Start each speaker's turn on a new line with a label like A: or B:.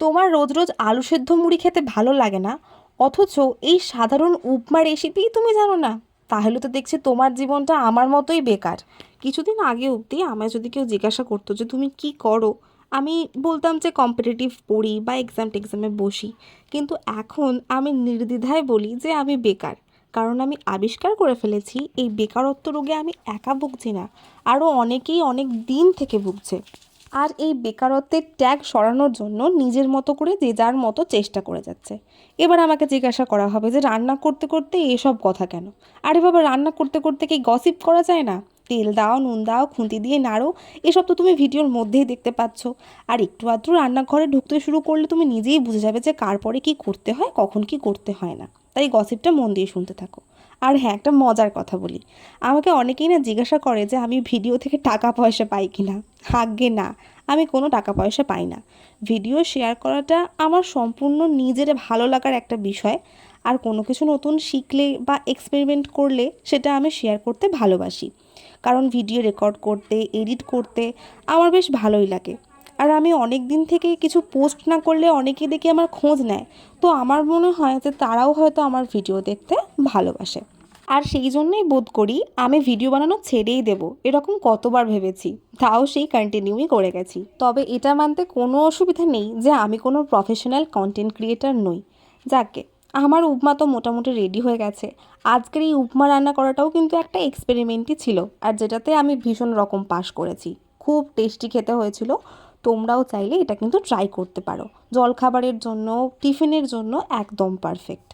A: তোমার রোজ রোজ আলু সেদ্ধ মুড়ি খেতে ভালো লাগে না? অথচ এই সাধারণ উপমা রেসিপিই তুমি জানো না। তাহলে তো দেখছি তোমার জীবনটা আমার মতোই বেকার। কিছুদিন আগে অবধি আমায় যদি কেউ জিজ্ঞাসা করতো যে, তুমি কি করো? আমি বলতাম যে কম্পিটিটিভ পড়ি বা এক্সাম টেক্সামে বসি। কিন্তু এখন আমি নির্দ্বিধায় বলি যে, আমি বেকার। কারণ আমি আবিষ্কার করে ফেলেছি, এই বেকারত্ব রোগে আমি একা ভুগছি না। আরও অনেকেই অনেক দিন থেকে ভুগছে। আর এই বেকারত্বের ট্যাগ সরানোর জন্য নিজের মতো করে যে যার মতো চেষ্টা করে যাচ্ছে। এবার আমাকে জিজ্ঞাসা করা হবে যে রান্না করতে করতে এসব কথা কেন? আরে বাবা, রান্না করতে করতে কি গসিপ করা যায় না? তেল দাও, নুন দাও, খুন্তি দিয়ে নাড়ো, এসব তো তুমি ভিডিওর মধ্যেই দেখতে পাচ্ছ। আর একটু আধটু রান্নাঘরে ঢুকতে শুরু করলে তুমি নিজেই বুঝে যাবে যে কার পরে কী করতে হয়, কখন কি করতে হয় না। তাই গসিপটা মন দিয়ে শুনতে থাকো। আর হ্যাঁ একটা মজার কথা বলি। আমাকে অনেকেই না জিজ্ঞাসা করে যে আমি ভিডিও থেকে টাকা পয়সা পাই কি না আজ্ঞে না, আমি কোনো টাকা পয়সা পাই না। ভিডিও শেয়ার করাটা আমার সম্পূর্ণ নিজের ভালো লাগার একটা বিষয়। আর কোনো কিছু নতুন শিখলে বা এক্সপেরিমেন্ট করলে সেটা আমি শেয়ার করতে ভালোবাসি। কারণ ভিডিও রেকর্ড করতে এডিট করতে আমার বেশ ভালোই লাগে। আর আমি অনেক দিন থেকে কিছু পোস্ট না করলে অনেকে দেখি আমার খোঁজ নেয়। তো আমার মনে হয় যে তারাও হয়তো আমার ভিডিও দেখতে ভালোবাসে। আর সেই জন্যই বোধ করি আমি ভিডিও বানানো ছেড়েই দেবো। এরকম কতবার ভেবেছি, তাও সেই কন্টিনিউই করে গেছি। তবে এটা মানতে কোনো অসুবিধা নেই যে আমি কোনো প্রফেশনাল কন্টেন্ট ক্রিয়েটার নই। যাকে, আমার উপমা তো মোটামুটি রেডি হয়ে গেছে। আজকের এই উপমা রান্না করাটাও কিন্তু একটা এক্সপেরিমেন্টই ছিল, আর যেটাতে আমি ভীষণ রকম পাস করেছি। খুব টেস্টি খেতে হয়েছিল। তোমরাও চাইলে এটা কিন্তু ট্রাই করতে পারো। জলখাবারের জন্য, টিফিনের জন্য একদম পারফেক্ট